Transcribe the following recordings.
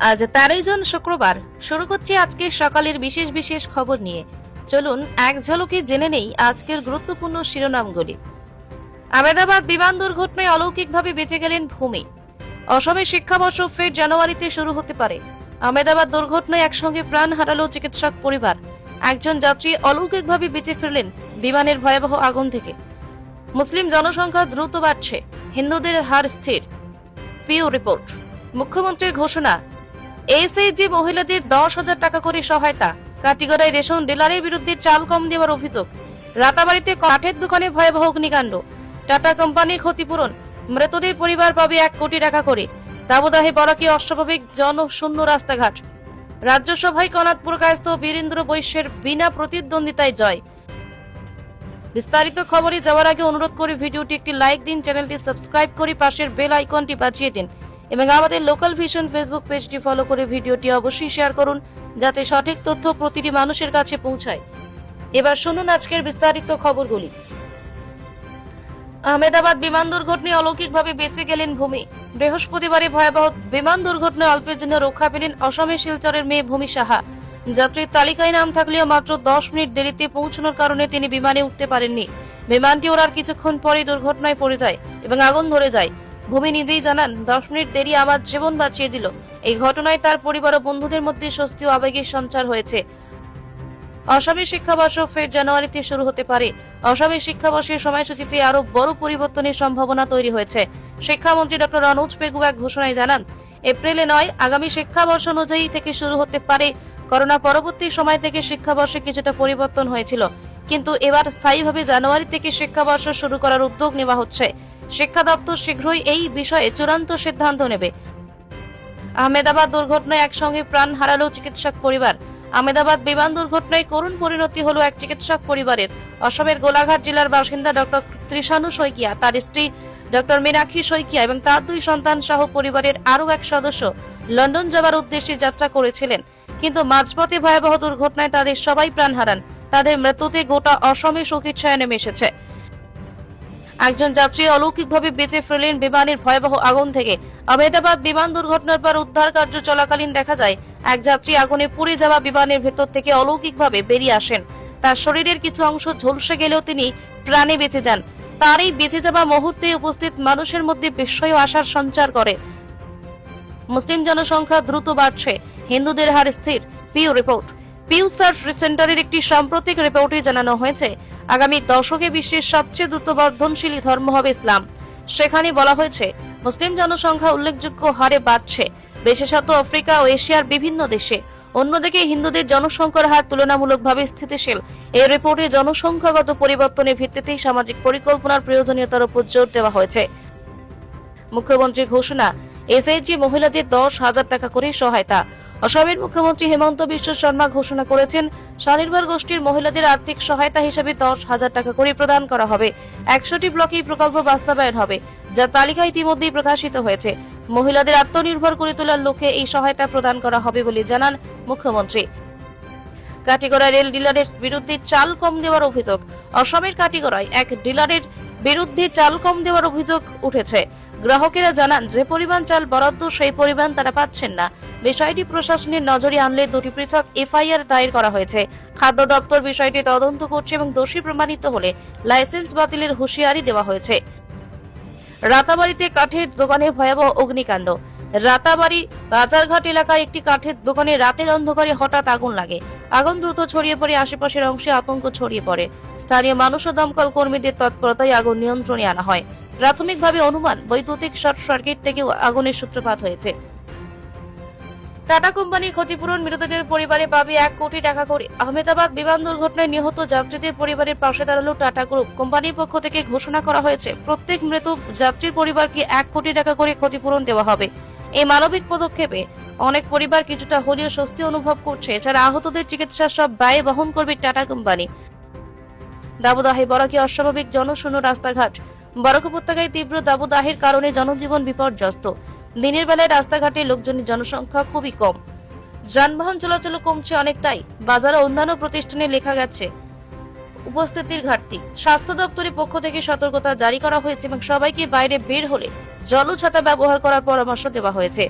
আজ তেরোই জন শুক্রবার। শুরু করছি আজকের সকালের বিশেষ বিশেষ খবর নিয়ে। চলুন এক ঝলকে জেনে নেই আজকের গুরুত্বপূর্ণ শিরোনামগুলি। আহমেদাবাদ বিমান দুর্ঘটনায় অলৌকিকভাবে বেঁচে গেলেন ভূমি। অসমে শিক্ষাবর্ষ ফের জানুয়ারিতে শুরু হতে পারে। আহমেদাবাদ দুর্ঘটনায় একসঙ্গে প্রাণ হারালো চিকিৎসক পরিবার। একজন যাত্রী অলৌকিকভাবে বেঁচে ফিরলেন বিমানের ভয়াবহ আগুন থেকে। মুসলিম জনসংখ্যা দ্রুত বাড়ছে। হিন্দুদের হার স্থির। Pew report. মুখ্যমন্ত্রীর ঘোষণা এসএইচজি মহিলাদের দশ হাজার টাকা করে সহায়তা। কাটিগড়ায় রেশন ডিলারের বিরুদ্ধে চাল কম দেওয়ার অভিযোগ। রাতাবাড়িতে কাঠের দোকানে ভয়াবহ অগ্নিকাণ্ড। টাটা কোম্পানির ক্ষতিপূরণ। মৃতদের পরিবার পাবে এক কোটি টাকা করে। দাবদাহে বরাকি অস্বাভাবিক জনশূন্য রাস্তাঘাট। রাজ্যসভায় কনাথপুর কায়স্থ বীরেন্দ্র বৈশ্যের বিনা প্রতিদ্বন্দ্বিতায় জয়। বিস্তারিত খবরে যাওয়ার আগে অনুরোধ করে ভিডিওটি একটি লাইক দিন, চ্যানেলটি সাবস্ক্রাইব করে পাশের বেল আইকনটি বাজিয়ে দিন। এবং আমাদের লোকাল ভিশন ফেসবুক পেজটি ফলো করে ভিডিওটি অবশ্যই শেয়ার করুন, যাতে সঠিক তথ্য প্রতিটি মানুষের কাছে পৌঁছায়। এবার শুনুন আজকের বিস্তারিত খবরগুলি। আহমেদাবাদ বিমান দুর্ঘটনায় অলৌকিকভাবে বেঁচে গেলেন ভূমি। বৃহস্পতিবারে ভয়াবহ বিমান দুর্ঘটনায় অল্পের জন্য রক্ষা পেলেন অসমের শিলচরের মেয়ে ভূমি সাহা। যাত্রীর তালিকায় নাম থাকলেও মাত্র দশ মিনিট দেরিতে পৌঁছানোর কারণে তিনি বিমানে উঠতে পারেননি। বিমানটি ওড়ার কিছুক্ষণ পরে দুর্ঘটনায় পড়ে যায় এবং আগুন ধরে যায়। ভূমি নিজেই জানান, দশ মিনিট দেরি আমার জীবন বাঁচিয়ে দিল। এই ঘটনায় তার পরিবার ও বন্ধুদের মধ্যে স্বস্তি ও আবেগের সঞ্চার হয়েছে। অসমের শিক্ষাবর্ষ ফের জানুয়ারিতে শুরু হতে পারে। অসমের শিক্ষাবর্ষের সময়সূচিতে আরও বড় পরিবর্তনের সম্ভাবনা তৈরি হয়েছে। শিক্ষামন্ত্রী ডক্টর অনুজ পেগু এক ঘোষণায় জানান, এপ্রিলে নয়, আগামী শিক্ষাবর্ষ অনুযায়ী থেকে শুরু হতে পারে। করোনা পরবর্তী সময় থেকে শিক্ষাবর্ষে কিছুটা পরিবর্তন হয়েছিল। কিন্তু এবার স্থায়ীভাবে জানুয়ারি থেকে শিক্ষাবর্ষ শুরু করার উদ্যোগ নেওয়া হচ্ছে। শিক্ষা দপ্তর শীঘ্রই এই বিষয়ে চূড়ান্ত সিদ্ধান্ত নেবে। আহমেদাবাদ দুর্ঘটনায় একসঙ্গে প্রাণ হারালো চিকিৎসক পরিবার। আহমেদাবাদ বিমান দুর্ঘটনায় করুণ পরিণতি হলো এক চিকিৎসক পরিবারের। অসমের গোলাঘাট জেলার বাসিন্দা ডক্টর ত্রিশানু শইকিয়া, তার স্ত্রী ডক্টর মীনাক্ষী শইকিয়া এবং তার দুই সন্তান সহ পরিবারের আরও এক সদস্য লন্ডন যাওয়ার উদ্দেশ্যে যাত্রা করেছিলেন। কিন্তু মাঝপথে ভয়াবহ দুর্ঘটনায় তাদের সবাই প্রাণ হারান। তাদের মৃত্যুতে গোটা অসমে শোকের ছায়া নেমে এসেছে। একজন যাত্রী অলৌকিকভাবে বেঁচে ফিরলেন বিমানের ভয়াবহ আগুন থেকে। আহমেদাবাদ বিমান দুর্ঘটনার পর উদ্ধার কার্য চলাকালীন দেখা যায়, এক যাত্রী আগুনে পুড়ে যাওয়া বিমানের ভেতর থেকে অলৌকিকভাবে বেরিয়ে আসেন। তার শরীরের কিছু অংশ ঝলসে গেলেও তিনি প্রাণে বেঁচে যান। তার এই বেঁচে যাওয়া মুহূর্তে উপস্থিত মানুষের মধ্যে বিস্ময় আশার সঞ্চার করে। মুসলিম জনসংখ্যা দ্রুত বাড়ছে। হিন্দুদের হার স্থির। পিউ রিপোর্ট। পিউ সার্চ সেন্টারের একটি সাম্প্রতিক রিপোর্টে জানানো হয়েছে, আগামী দশকে বিশ্বের সবচেয়ে দ্রুত বর্ধনশীল ধর্ম হবে ইসলাম। সেখানে বলা হয়েছে, মুসলিম জনসংখ্যা উল্লেখযোগ্য হারে বাড়ছে। বিশেষত আফ্রিকা ও এশিয়ার বিভিন্ন দেশে। অন্যদিকে হিন্দুদের জনসংখ্যার হার তুলনামূলকভাবে স্থিতিশীল। এই রিপোর্টে জনসংখ্যাগত পরিবর্তনের ভিত্তিতেই সামাজিক পরিকল্পনার প্রয়োজনীয়তার উপর জোর দেওয়া হয়েছে। মুখ্যমন্ত্রীর ঘোষণা, এসএইচজি মহিলাদের দশ হাজার টাকা করে সহায়তা। অসমের মুখ্যমন্ত্রী হেমন্ত বিশ্ব শর্মা ঘোষণা করেছেন, স্বনির্ভর গোষ্ঠীর মহিলাদের আর্থিক সহায়তা হিসেবে দশ হাজার টাকা করে প্রদান করা হবে। একশোটি ব্লকেই প্রকল্প বাস্তবায়ন হবে, যা তালিকা ইতিমধ্যেই প্রকাশিত হয়েছে। মহিলাদের আত্মনির্ভর করে তোলার লক্ষ্যে এই সহায়তা প্রদান করা হবে বলে জানান মুখ্যমন্ত্রী। কাটিগড়া রেল ডিলারের বিরুদ্ধে চাল কম দেওয়ার অভিযোগ, অসমের কাটিগড়ায় এক ডিলারের বিরুদ্ধে চাল কম দেওয়ার অভিযোগ উঠেছে। গ্রাহকেরা জানান, যে পরিমাণ চাল বরাদ্দ, সেই পরিমাণ তারা পাচ্ছেন না। বিষয়টি প্রশাসনের নজরে আনলে দুটি পৃথক এফআইআর দায়ের করা হয়েছে। খাদ্য দপ্তর বিষয়টি তদন্ত করছে এবং দোষী প্রমাণিত হলে লাইসেন্স বাতিলের হুঁশিয়ারি দেওয়া হয়েছে। রাতাবাড়িতে কাঠের দোকানে ভয়াবহ অগ্নিকাণ্ড। রাতাবাড়ি বাজারঘাট এলাকায় একটি কাঠের দোকানে রাতের অন্ধকারে হঠাৎ আগুন লাগে। আগুন দ্রুত ছড়িয়ে পড়ে, আশেপাশের অংশে আতঙ্ক ছড়িয়ে পড়ে। স্থানীয় মানুষ ও দমকল কর্মীদের তৎপরতায় আগুন নিয়ন্ত্রণে আনা হয়। প্রাথমিকভাবে অনুমান, বৈদ্যুতিক শর্ট সার্কিট থেকে আগুনের সূত্রপাত হয়েছে। টাটা কোম্পানি ক্ষতিপূরণ মৃতদের পরিবারে পাবে এক কোটি টাকা করে। আহমেদাবাদ বিমান দুর্ঘটনায় নিহত যাত্রীদের পরিবারের পাশে দাঁড়াল টাটা গ্রুপ। কোম্পানির পক্ষ থেকে ঘোষণা করা হয়েছে, প্রত্যেক মৃত যাত্রীর পরিবারকে এক কোটি টাকা করে ক্ষতিপূরণ দেওয়া হবে। এই মানবিক পদক্ষেপে অনেক পরিবার কিছুটা হলেও স্বস্তি অনুভব করছে। এছাড়া আহতদের চিকিৎসার সব ব্যয় বহন করবে টাটা কোম্পানি। দাবদাহে বরাকি অস্বাভাবিক জনশূন্য রাস্তাঘাট। বরাক উপত্যকায় তীব্র দাবদাহের কারণে জনজীবন বিপর্যস্ত। দিনের বেলায় রাস্তাঘাটে লোকজনের জনসংখ্যা খুবই কম। যানবাহন চলাচল কমছে অনেকটাই। বাজারে অন্যান্য প্রতিষ্ঠানে লেখা গেছে উপস্থিতির ঘাটতি। স্বাস্থ্য দপ্তরের পক্ষ থেকে সতর্কতা জারি করা হয়েছে এবং সবাইকে বাইরে বের হলে জল ছাতা ব্যবহার করার পরামর্শ দেওয়া হয়েছে।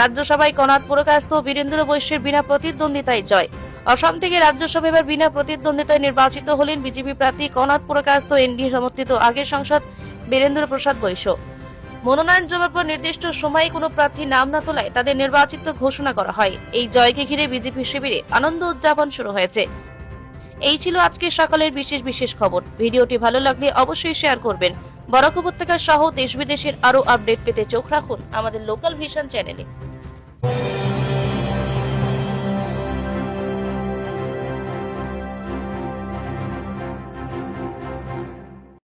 রাজ্যসভায় কনাথ পুরকাস্ত বীরেন্দ্র বৈশ্যের বিনা প্রতিদ্বন্দ্বিতায় জয়। অসম থেকে রাজ্যসভা এবার বিনা প্রতিদ্বন্দ্বিতায় নির্বাচিত হলেন বিজেপি প্রার্থী কনাথ পুরকাস্ত, এনডিএ সমর্থিত আগের সাংসদ বীরেন্দ্র প্রসাদ বৈশ্য। মনোনয়ন জমার পর নির্দিষ্ট সময়ে কোনো প্রার্থী নাম না তোলায় তাদের নির্বাচিত ঘোষণা করা হয়। এই জয়কে ঘিরে বিজেপি শিবিরে আনন্দ উদযাপন শুরু হয়েছে। এই ছিল আজকের সকালের বিশেষ বিশেষ খবর। ভিডিওটি ভালো লাগলে অবশ্যই শেয়ার করবেন। বরাক উপত্যকা সহ দেশ বিদেশের আরও আপডেট পেতে চোখ রাখুন আমাদের লোকাল ভিশন চ্যানেলে।